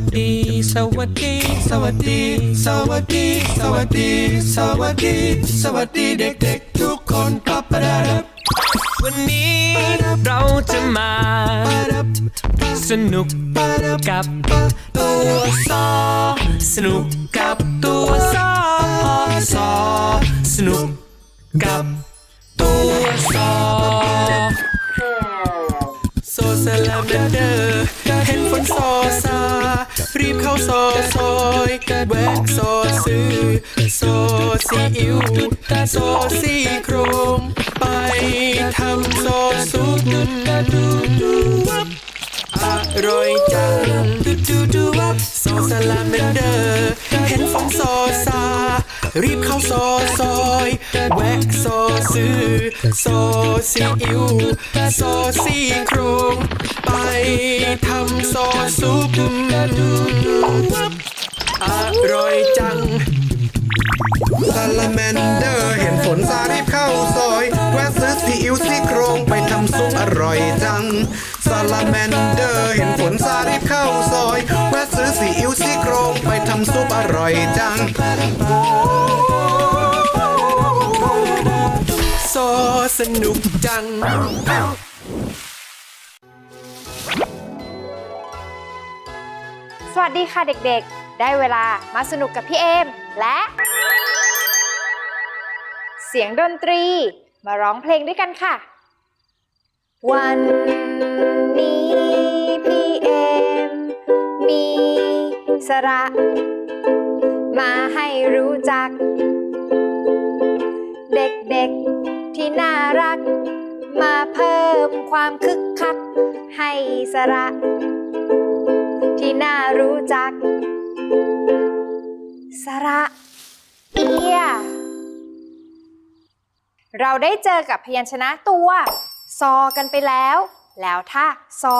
วัสดี สวัสดี สวัสดี สวัสดี สวัสดี สวัสดี สวัสดีเด็กๆทุกคนปับประดับวันนี้เราจะมาสนุกกับตัวซอสนุกกับตัวซอซอสนุกกับตัวซอโซซาลาเมนเดอร์ รีบเข้าโซอยแวะโซซื้อโซซีอิ๊วโซซี่โครงไปทำโซซุปดูดูวับอร่อยจังดูดูดูวับโซซาลาเมนเดอร์เห็นฝนโซซา รีบเข้าโซซอยแวะโซซื้อโซซีอิ๊วโซซี่โครงไปทำโซซุปอร่อยจังซาลาแมนเดอร์เห็นฝนซารีบเข้าซอย แวะซื้อซีอิ๊วซี่โครงไปทำซุปอร่อยจังซาลาแมนเดอร์เห็นฝนซารีบเข้าซอย แวะซื้อซีอิ๊วซี่โครงไปทำซุปอร่อย สนุกจัง สวัสดีค่ะเด็กๆ ได้เวลามาสนุกกับพี่เอม และ เสียงดนตรีมาร้องเพลงด้วยกันค่ะ วันนี้พี่เอม มีสาระ มาให้รู้จัก เด็กๆที่ น่ารัก มาเพิ่มความคึกคัก ให้สระ ที่น่ารู้จัก สระเอียเราได้เจอกับพยัญชนะตัว ซอกันไปแล้ว แล้วถ้า ซอ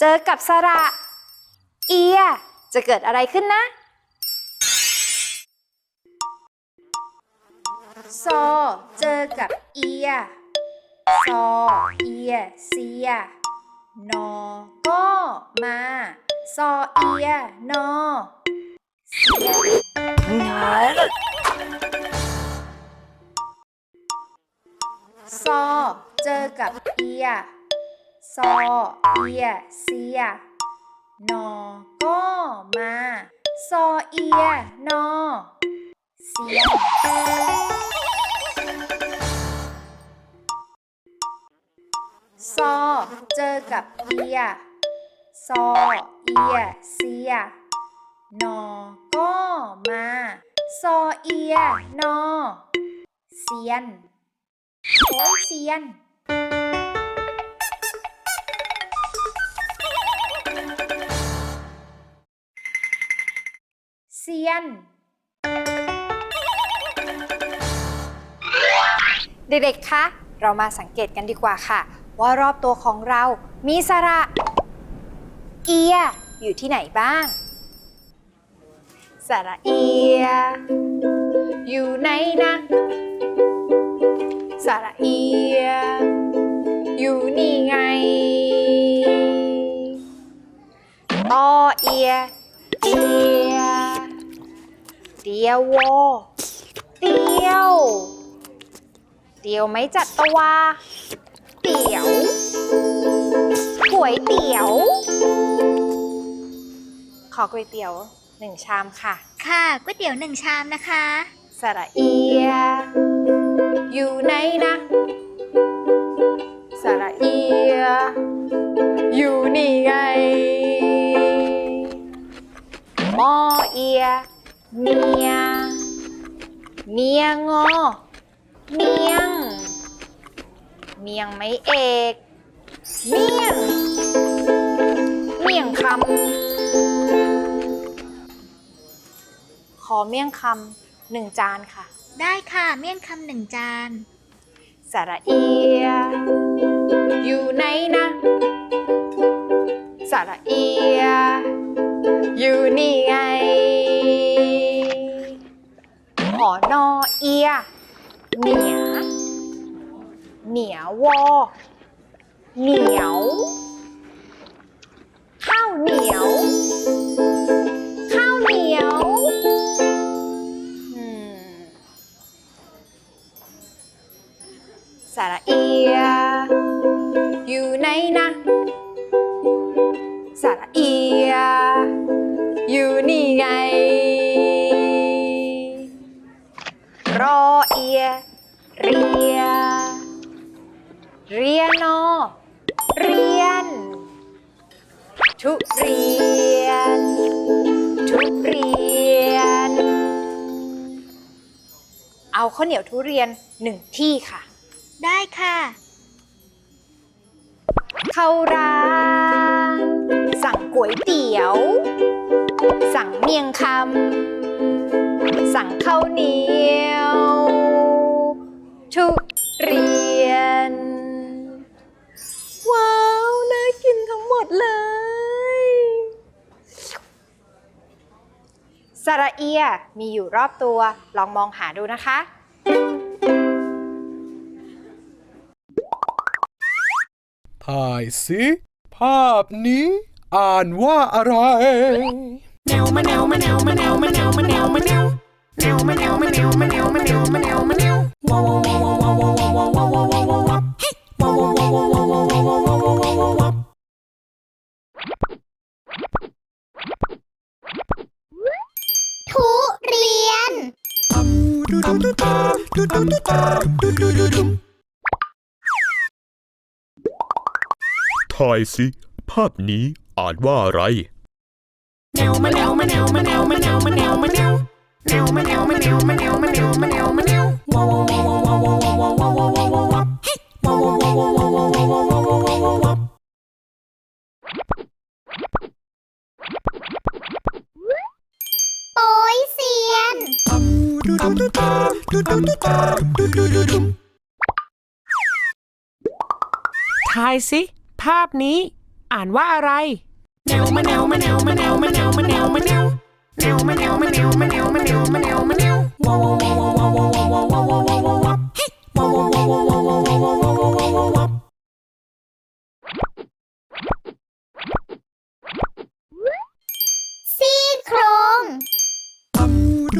เจอกับสระ เอีย จะเกิดอะไรขึ้นนะ ซอเจอกับเอีย ซอเอียเสีย นอก็มา ซอเอีย นอเสียซอเจอกับเอีย ซอเอียเสีย นอก็มา ซอเอีย นอเสีย เจอกับเอีย ซอ เอียเสีย นอ ก็มา ซอ เอีย นอเสียน โอ้ยเสียนเสียน เด็กๆ คะ เรามาสังเกตกันดีกว่าค่ะ ว่ารอบตัวของเรามีสระ เอีย อยู่ที่ไหนบ้าง สระเอีย อยู่ไหนนะ สระเอีย อยู่นี่ไงตอเอีย เอีย เดียวโวเตียวเตียวไม่จัดตะวา เตี๋ยวก๋วยเตี๋ยว ขอก๋วยเตี๋ยวหนึ่งชามค่ะ ค่ะก๋วยเตี๋ยวหนึ่งชามนะคะ สระเอีย อยู่ไหนนะ สระเอีย อยู่นี่ไงมอเอียเนียเนียงอเนียง เมียงไม่เอก เมียง เมียงคำ ขอเมี่ยงคำหนึ่งจานค่ะ ได้ค่ะ เมี่ยงคำหนึ่งจาน สระเอีย อยู่ไหนนะ สระเอีย อยู่นี่ไงมหอนอเอียเหนีย เหนียววอเหนียว ข้าวเหนียว ข้าวเหนียวอืมสระเอีย อยู่ไหนนะ ทุเรียน ทุเรียน เอาข้าวเหนียวทุเรียนหนึ่งที่ค่ะ ได้ค่ะ เข้าร้าน สั่งก๋วยเตี๋ยว สั่งเมี่ยงคำ สั่งข้าวเหนียว ทุ ระเอียมีอยู่รอบตัว ลองมองหาดูนะคะ ถ่ายสิภาพนี้ อ่านว่าอะไรทุ ทายสิ ภาพนี้อ่านว่าอะไรโทายสิ ภาพนี้ อ่านว่าอะไรซี่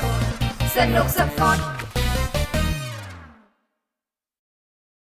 ด สนุกสะกด